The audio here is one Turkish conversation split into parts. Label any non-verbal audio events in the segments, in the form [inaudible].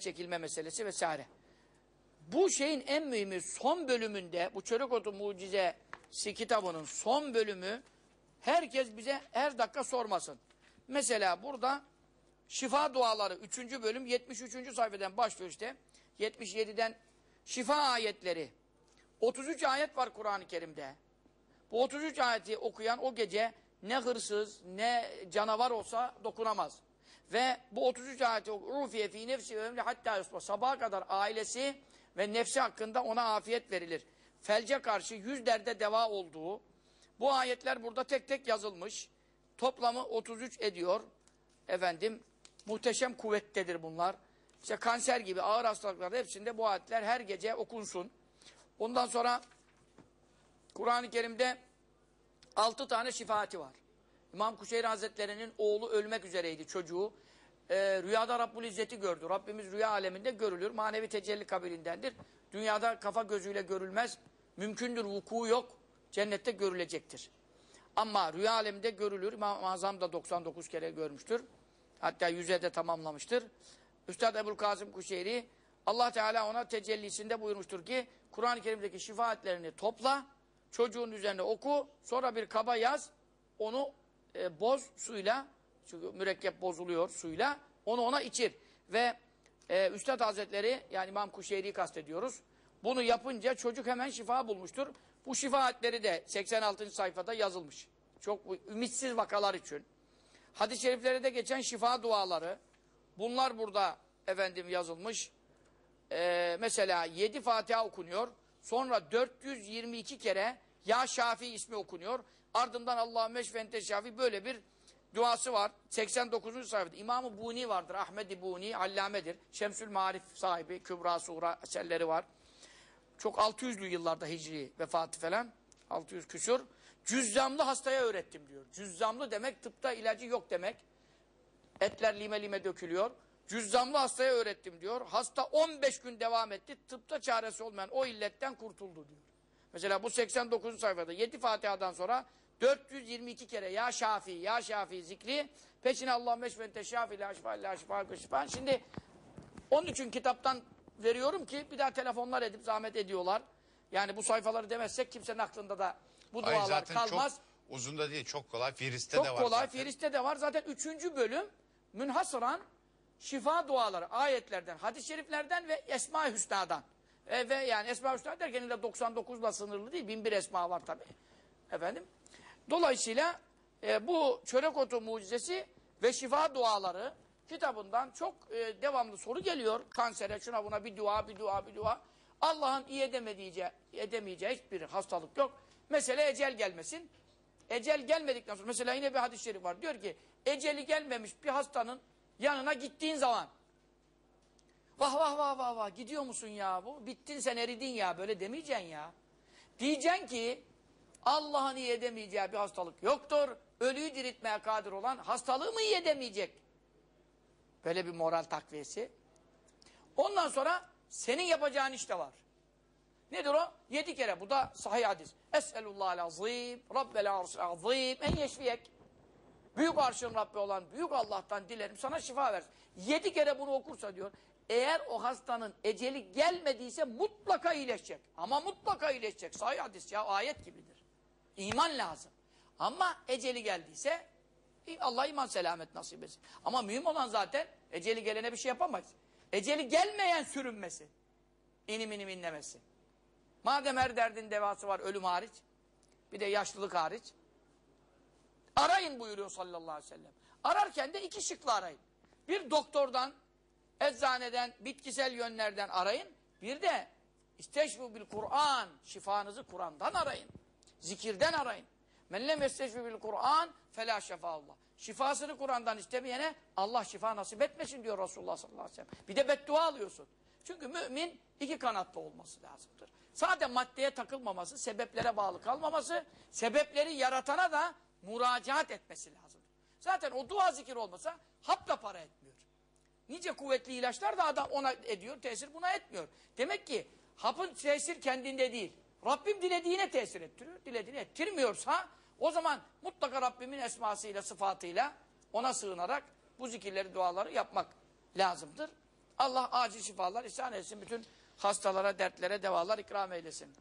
çekilme meselesi vesaire. Bu şeyin en mühimi son bölümünde bu Çörek Otu Mucizesi kitabının son bölümü herkes bize her dakika sormasın. Mesela burada şifa duaları 3. bölüm 73. sayfadan başlıyor işte. 77'den şifa ayetleri. 33 ayet var Kur'an-ı Kerim'de. Bu 33 ayeti okuyan o gece ne hırsız ne canavar olsa dokunamaz. Ve bu 33 ayeti rufiye fi nefsi ömrü hatta yusba sabaha kadar ailesi ve nefsi hakkında ona afiyet verilir. Felce karşı yüz derde deva olduğu bu ayetler burada tek tek yazılmış. Toplamı 33 ediyor. Efendim muhteşem kuvvettedir bunlar. İşte kanser gibi ağır hastalıklarda hepsinde bu ayetler her gece okunsun. Ondan sonra Kur'an-ı Kerim'de altı tane şifaati var. İmam Kuşeyri Hazretleri'nin oğlu ölmek üzereydi çocuğu. Ee, rüyada Rabbul İzzet'i gördü. Rabbimiz rüya aleminde görülür. Manevi tecelli kabilindendir. Dünyada kafa gözüyle görülmez. Mümkündür, vuku yok. Cennette görülecektir. Ama rüya aleminde görülür. İmam Azam da 99 kere görmüştür. Hatta yüze de tamamlamıştır. Üstad Ebul Kasım Kuşeyri Allah Teala ona tecellisinde buyurmuştur ki Kur'an-ı Kerim'deki şifaatlerini topla, çocuğun üzerine oku, sonra bir kaba yaz, onu e, boz suyla, çünkü mürekkep bozuluyor suyla, onu ona içir. Ve e, Üstad Hazretleri, yani İmam Kuşeyri'yi kastediyoruz, bunu yapınca çocuk hemen şifa bulmuştur. Bu şifaatleri de 86. sayfada yazılmış. Çok ümitsiz vakalar için. Hadis-i şeriflerde geçen şifa duaları, bunlar burada efendim yazılmış. Ee, mesela 7 Fatiha okunuyor. Sonra 422 kere Ya Şafi ismi okunuyor. Ardından Allahümme şfente şafi böyle bir duası var. 89. sayfada. İmam-ı Buni vardır. Ahmed-i Buni allamedir. Şemsül Marif sahibi. Kübra Sura eserleri var. Çok 600'lü yıllarda hicri vefatı falan. 600 küsur. Cüzzamlı hastaya öğrettim diyor. Cüzzamlı demek tıpta ilacı yok demek. Etler lime lime dökülüyor. Cüzzamlı hastaya öğrettim diyor. Hasta 15 gün devam etti. Tıpta çaresi olmayan o illetten kurtuldu diyor. Mesela bu 89. sayfada 7 Fatiha'dan sonra 422 kere ya Şafi ya Şafi zikri peşine Allah meşvente şafi la şifa la şifa şifa. Şimdi onun için kitaptan veriyorum ki bir daha telefonlar edip zahmet ediyorlar. Yani bu sayfaları demezsek kimsenin aklında da bu Hayır, dualar zaten kalmaz. çok uzun da değil çok kolay. Firiste Çok de var kolay. zaten. Firiste de var. Zaten üçüncü bölüm münhasıran şifa duaları ayetlerden, hadis-i şeriflerden ve Esma-i Hüsna'dan. E, ve yani Esma-i Hüsna derken illa 99'la sınırlı değil. Bin bir esma var tabi. Efendim. Dolayısıyla e, bu çörek otu mucizesi ve şifa duaları kitabından çok e, devamlı soru geliyor. Kansere şuna buna bir dua, bir dua, bir dua. Allah'ın iyi edemeyeceği, edemeyeceği hiçbir hastalık yok. Mesele ecel gelmesin. Ecel gelmedikten sonra mesela yine bir hadis-i şerif var. Diyor ki eceli gelmemiş bir hastanın yanına gittiğin zaman vah vah vah vah vah gidiyor musun ya bu? Bittin sen eridin ya böyle demeyeceksin ya. Diyeceksin ki Allah'ın iyi edemeyeceği bir hastalık yoktur. Ölüyü diriltmeye kadir olan hastalığı mı iyi edemeyecek? Böyle bir moral takviyesi. Ondan sonra senin yapacağın iş de var. Nedir o? Yedi kere. Bu da sahih hadis. Es'elullahal azim, Rabbel arşil azim, en yeşfiyek. Büyük arşın Rabbi olan büyük Allah'tan dilerim sana şifa versin. Yedi kere bunu okursa diyor, eğer o hastanın eceli gelmediyse mutlaka iyileşecek. Ama mutlaka iyileşecek. Sahih hadis ya ayet gibidir. İman lazım. Ama eceli geldiyse Allah iman selamet nasip etsin. Ama mühim olan zaten eceli gelene bir şey yapamayız. Eceli gelmeyen sürünmesi. İnim inim inlemesi. Madem her derdin devası var ölüm hariç, bir de yaşlılık hariç, arayın buyuruyor sallallahu aleyhi ve sellem. Ararken de iki şıkla arayın. Bir doktordan, eczaneden, bitkisel yönlerden arayın. Bir de isteşfu bil Kur'an, şifanızı Kur'an'dan arayın. Zikirden arayın. Men lem bil Kur'an felâ şefâullah. Şifasını Kur'an'dan istemeyene Allah şifa nasip etmesin diyor Resulullah sallallahu aleyhi ve sellem. Bir de beddua alıyorsun. Çünkü mümin iki kanatlı olması lazımdır. Sadece maddeye takılmaması, sebeplere bağlı kalmaması, sebepleri yaratana da müracaat etmesi lazımdır. Zaten o dua zikir olmasa hapla para etmiyor. Nice kuvvetli ilaçlar da adam ona ediyor, tesir buna etmiyor. Demek ki hapın tesir kendinde değil. Rabbim dilediğine tesir ettiriyor, dilediğine ettirmiyorsa o zaman mutlaka Rabbimin esmasıyla, sıfatıyla ona sığınarak bu zikirleri, duaları yapmak lazımdır. Allah acil şifalar ihsan etsin. Bütün hastalara, dertlere devalar ikram eylesin.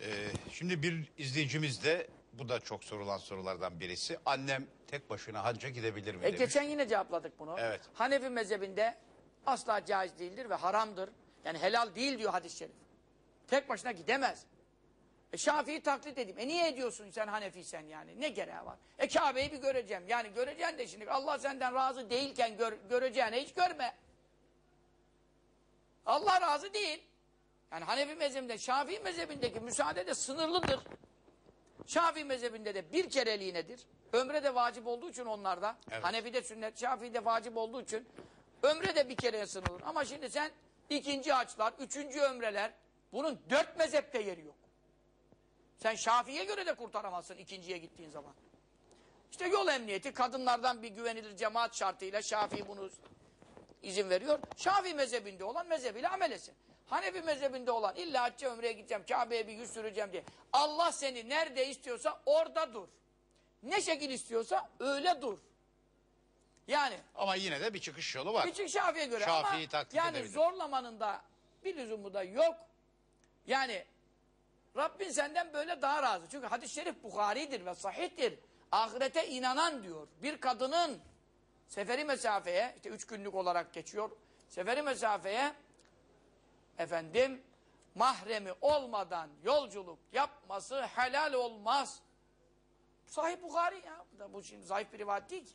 Ee, şimdi bir izleyicimiz de bu da çok sorulan sorulardan birisi. Annem tek başına hacca gidebilir mi E demiş. geçen yine cevapladık bunu. Evet. Hanefi mezhebinde asla caiz değildir ve haramdır. Yani helal değil diyor hadis-i şerif. Tek başına gidemez. E Şafii'yi taklit edeyim. E niye ediyorsun sen Hanefi'sen yani? Ne gereği var? E Kabe'yi bir göreceğim. Yani göreceksin de şimdi Allah senden razı değilken gör, göreceğine hiç görme. Allah razı değil. Yani Hanefi mezhebinde, Şafii mezhebindeki müsaade de sınırlıdır. Şafii mezhebinde de bir kereliğinedir. Ömre de vacip olduğu için onlarda. Evet. Hanefi'de sünnet, Şafii'de vacip olduğu için ömre de bir kereye sınırlı. Ama şimdi sen ikinci haçlar, üçüncü ömreler bunun dört mezhepte yeri yok. Sen Şafii'ye göre de kurtaramazsın ikinciye gittiğin zaman. İşte yol emniyeti kadınlardan bir güvenilir cemaat şartıyla Şafii bunu izin veriyor. Şafii mezhebinde olan mezhebiyle amel etsin. Hanefi mezhebinde olan illa hacca ömreye gideceğim, Kabe'ye bir yüz süreceğim diye. Allah seni nerede istiyorsa orada dur. Ne şekil istiyorsa öyle dur. Yani Ama yine de bir çıkış yolu var. Küçük Şafii'ye göre Şafii'yi ama taklit yani edebilir. zorlamanın da bir lüzumu da yok. Yani Rabbin senden böyle daha razı. Çünkü hadis-i şerif Bukhari'dir ve sahihtir. Ahirete inanan diyor. Bir kadının seferi mesafeye, işte üç günlük olarak geçiyor. Seferi mesafeye efendim mahremi olmadan yolculuk yapması helal olmaz. Sahih Bukhari ya. Bu da Bu şimdi zayıf bir rivayet değil ki.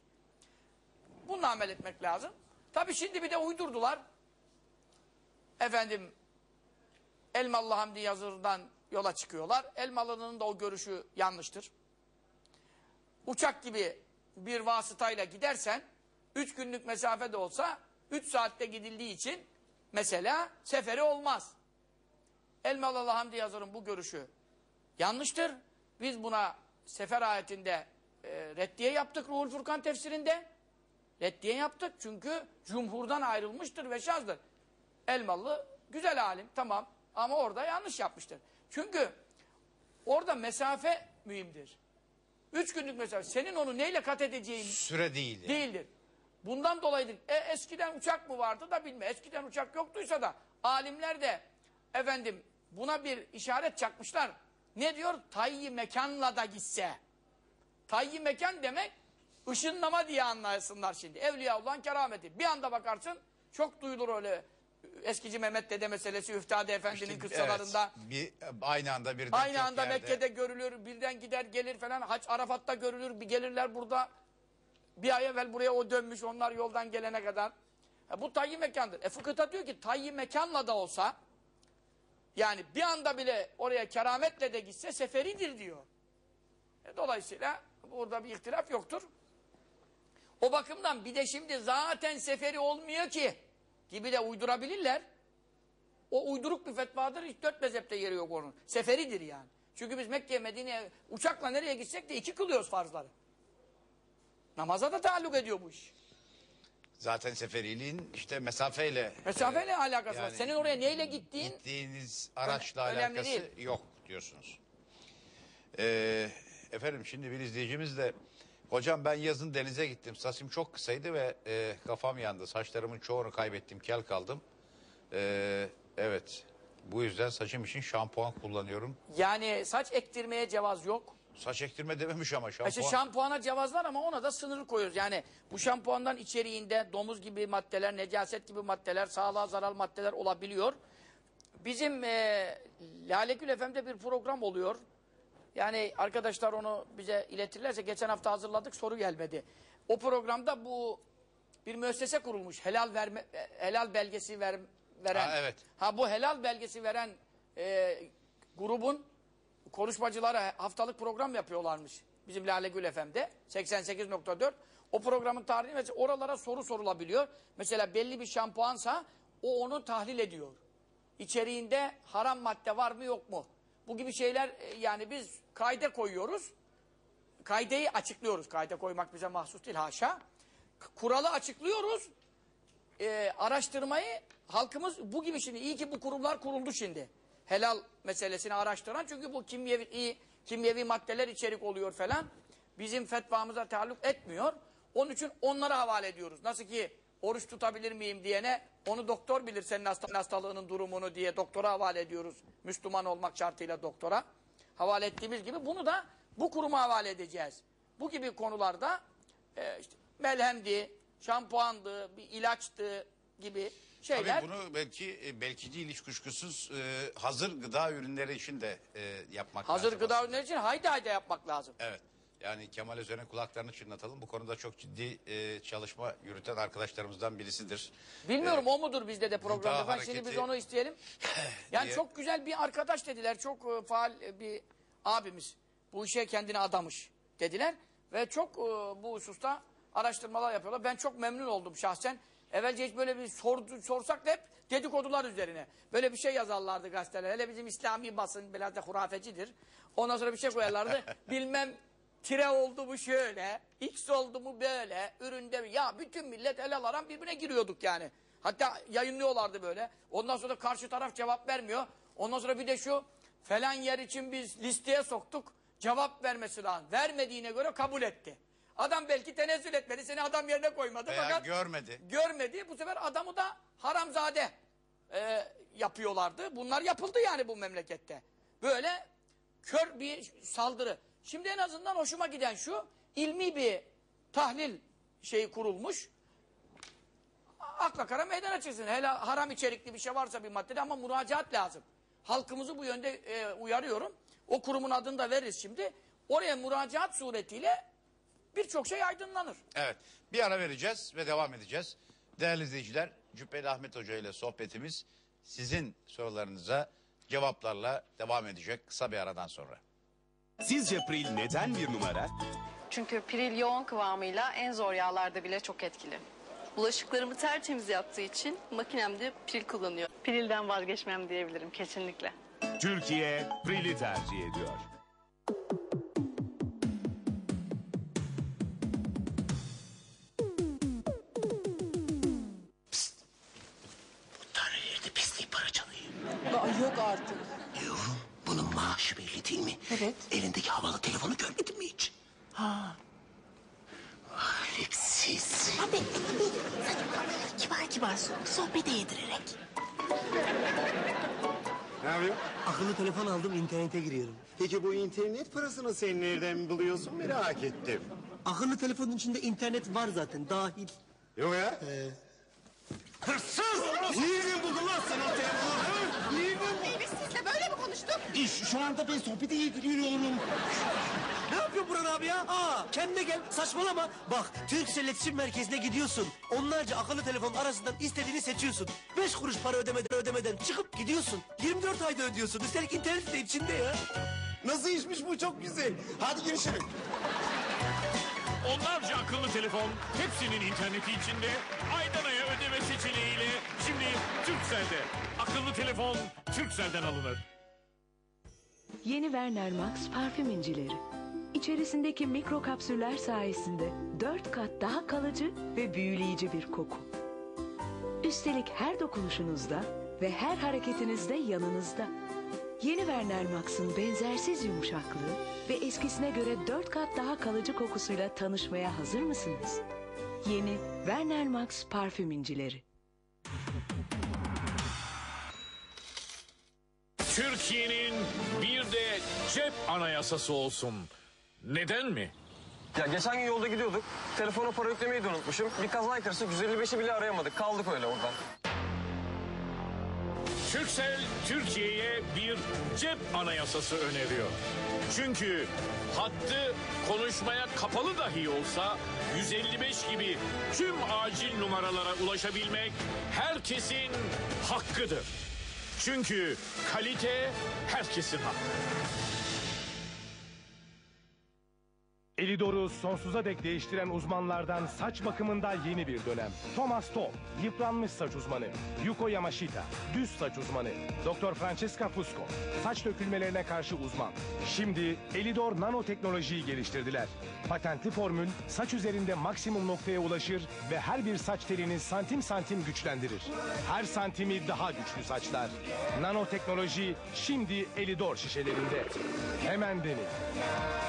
Bununla amel etmek lazım. Tabi şimdi bir de uydurdular. Efendim Elmalı Hamdi Yazır'dan yola çıkıyorlar. Elmalı'nın da o görüşü yanlıştır. Uçak gibi bir vasıtayla gidersen üç günlük mesafe de olsa üç saatte gidildiği için mesela seferi olmaz. Elmalı Hamdi Yazır'ın bu görüşü yanlıştır. Biz buna sefer ayetinde e, reddiye yaptık Ruhul Furkan tefsirinde. Reddiye yaptık çünkü cumhurdan ayrılmıştır ve şazdır. Elmalı güzel alim tamam ama orada yanlış yapmıştır. Çünkü orada mesafe mühimdir. Üç günlük mesafe. Senin onu neyle kat edeceğin Süre değil. yani. değildir. Bundan dolayıdır. E, eskiden uçak mı vardı da bilme. Eskiden uçak yoktuysa da alimler de efendim buna bir işaret çakmışlar. Ne diyor? Tayyi mekanla da gitse. Tayyi mekan demek ışınlama diye anlasınlar şimdi. Evliyaullah'ın kerameti. Bir anda bakarsın çok duyulur öyle eskici Mehmet Dede meselesi Üftade Efendi'nin İşte, kıssalarında. evet, bir, aynı anda birden Aynı anda yerde. Mekke'de görülür, birden gider gelir falan. Haç Arafat'ta görülür, bir gelirler burada. Bir ay evvel buraya o dönmüş, onlar yoldan gelene kadar. E, bu tayyi mekandır. E fıkıhta diyor ki tayyi mekanla da olsa, yani bir anda bile oraya kerametle de gitse seferidir diyor. E, dolayısıyla burada bir ihtilaf yoktur. O bakımdan bir de şimdi zaten seferi olmuyor ki gibi de uydurabilirler. O uyduruk bir fetvadır. Hiç dört mezhepte yeri yok onun. Seferidir yani. Çünkü biz Mekke'ye, Medine'ye uçakla nereye gitsek de iki kılıyoruz farzları. Namaza da taalluk ediyor bu iş. Zaten seferiliğin işte mesafeyle. Mesafeyle e, alakası var. yani Senin oraya neyle gittiğin Gittiğiniz araçla Önemli alakası değil. yok diyorsunuz. Ee, efendim şimdi bir izleyicimiz de hocam ben yazın denize gittim. Saçım çok kısaydı ve e, kafam yandı. Saçlarımın çoğunu kaybettim. Kel kaldım. Ee, evet. Bu yüzden saçım için şampuan kullanıyorum. yani saç ektirmeye cevaz yok. Saç ektirme dememiş ama şampuan. İşte şampuana cevaz var ama ona da sınır koyuyoruz. Yani bu şampuandan içeriğinde domuz gibi maddeler, necaset gibi maddeler, sağlığa zararlı maddeler olabiliyor. Bizim e, Lale Gül FM'de bir program oluyor. Yani arkadaşlar onu bize iletirlerse geçen hafta hazırladık soru gelmedi. O programda bu bir müessese kurulmuş. Helal verme e, helal belgesi ver, veren. Ha, evet. Ha bu helal belgesi veren e, grubun konuşmacılara haftalık program yapıyorlarmış. Bizim Lale Gül FM'de 88.4. O programın tarihi mesela oralara soru sorulabiliyor. Mesela belli bir şampuansa o onu tahlil ediyor. İçeriğinde haram madde var mı yok mu? Bu gibi şeyler e, yani biz kayda koyuyoruz. Kaydeyi açıklıyoruz. Kayda koymak bize mahsus değil haşa. Kuralı açıklıyoruz. Ee, araştırmayı halkımız bu gibi şimdi iyi ki bu kurumlar kuruldu şimdi. Helal meselesini araştıran çünkü bu kimyevi, kimyevi maddeler içerik oluyor falan. Bizim fetvamıza taalluk etmiyor. Onun için onlara havale ediyoruz. Nasıl ki oruç tutabilir miyim diyene onu doktor bilir senin hasta- hastalığının durumunu diye doktora havale ediyoruz. Müslüman olmak şartıyla doktora. Havale ettiğimiz gibi bunu da bu kuruma havale edeceğiz. Bu gibi konularda e, işte melhemdi, şampuandı, bir ilaçtı gibi şeyler. Tabii bunu belki e, belki değil hiç kuşkusuz e, hazır gıda ürünleri için de e, yapmak Hazır lazım. gıda aslında. ürünleri için haydi haydi yapmak lazım. Evet. Yani Kemal Özen'in kulaklarını çınlatalım. Bu konuda çok ciddi e, çalışma yürüten arkadaşlarımızdan birisidir. Bilmiyorum o mudur bizde de programda. Ben şimdi biz onu isteyelim. [laughs] Yani diye- çok güzel bir arkadaş dediler. Çok e, faal e, bir abimiz. Bu işe kendini adamış dediler. Ve çok e, bu hususta araştırmalar yapıyorlar. Ben çok memnun oldum şahsen. Evvelce hiç böyle bir sordu, sorsak da hep dedikodular üzerine. Böyle bir şey yazarlardı gazeteler. Hele bizim İslami basın biraz da hurafecidir. Ondan sonra bir şey koyarlardı. [laughs] Bilmem tire oldu mu şöyle, x oldu mu böyle, üründe mi? Ya bütün millet el alaran birbirine giriyorduk yani. Hatta yayınlıyorlardı böyle. Ondan sonra karşı taraf cevap vermiyor. Ondan sonra bir de şu falan yer için biz listeye soktuk. Cevap vermesi lazım. Vermediğine göre kabul etti. Adam belki tenezzül etmedi. Seni adam yerine koymadı. Veya fakat görmedi. görmedi. Bu sefer adamı da haramzade e, yapıyorlardı. Bunlar yapıldı yani bu memlekette. Böyle kör bir saldırı. Şimdi en azından hoşuma giden şu, ilmi bir tahlil şeyi kurulmuş. Akla kara meydana çıksın. Hele haram içerikli bir şey varsa bir maddede ama müracaat lazım. Halkımızı bu yönde e, uyarıyorum. O kurumun adını da veririz şimdi. Oraya müracaat suretiyle birçok şey aydınlanır. Evet. Bir ara vereceğiz ve devam edeceğiz. Değerli izleyiciler, Cübbeli Ahmet Hoca ile sohbetimiz sizin sorularınıza cevaplarla devam edecek kısa bir aradan sonra. Sizce Pril neden bir numara? Çünkü piril yoğun kıvamıyla en zor yağlarda bile çok etkili. Bulaşıklarımı tertemiz yaptığı için makinemde pil kullanıyor. Pirilden vazgeçmem diyebilirim kesinlikle. Türkiye Pril'i tercih ediyor. Değil mi? Evet. Elindeki havalı telefonu görmedin mi hiç? Ha. Alepsiz. Abi saçmalama kibar kibar so- sohbet yedirerek. Ne yapıyor? Akıllı telefon aldım internete giriyorum. Peki bu internet parasını sen nereden buluyorsun merak ettim. Akıllı telefonun içinde internet var zaten dahil. Yok ya. Hırsız! Nereden buldun lan sen o telefonu? Nereden buldun? Biz sizle böyle mi konuştuk? İş, şu anda ben sohbeti yediriyorum. Ne yapıyor Burhan abi ya? Aa, kendine gel saçmalama. Bak Türksel İletişim Merkezi'ne gidiyorsun. Onlarca akıllı telefon arasından istediğini seçiyorsun. Beş kuruş para ödemeden ödemeden çıkıp gidiyorsun. 24 ayda ödüyorsun. Üstelik internet de içinde ya. Nasıl işmiş bu çok güzel. Hadi görüşürüz. Onlarca akıllı telefon, hepsinin interneti içinde, aydan aya ödeme seçeneğiyle şimdi Turkcell'de. Akıllı telefon Turkcell'den alınır. Yeni Werner Max parfüm incileri. İçerisindeki mikro kapsüller sayesinde dört kat daha kalıcı ve büyüleyici bir koku. Üstelik her dokunuşunuzda ve her hareketinizde yanınızda. Yeni Werner Max'ın benzersiz yumuşaklığı ve eskisine göre dört kat daha kalıcı kokusuyla tanışmaya hazır mısınız? Yeni Werner Max parfüm incileri. Türkiye'nin bir de cep anayasası olsun. Neden mi? Ya geçen gün yolda gidiyorduk. Telefona para yüklemeyi de unutmuşum. Bir kaza karışık 155'i bile arayamadık. Kaldık öyle oradan. Türksel Türkiye'ye bir cep anayasası öneriyor. Çünkü hattı konuşmaya kapalı dahi olsa 155 gibi tüm acil numaralara ulaşabilmek herkesin hakkıdır. Çünkü kalite herkesin hakkı. Elidor'u sonsuza dek değiştiren uzmanlardan saç bakımında yeni bir dönem. Thomas Top, yıpranmış saç uzmanı. Yuko Yamashita, düz saç uzmanı. Dr. Francesca Fusco, saç dökülmelerine karşı uzman. Şimdi Elidor nanoteknolojiyi geliştirdiler. Patentli formül saç üzerinde maksimum noktaya ulaşır ve her bir saç telini santim santim güçlendirir. Her santimi daha güçlü saçlar. Nanoteknoloji şimdi Elidor şişelerinde. Hemen deneyin.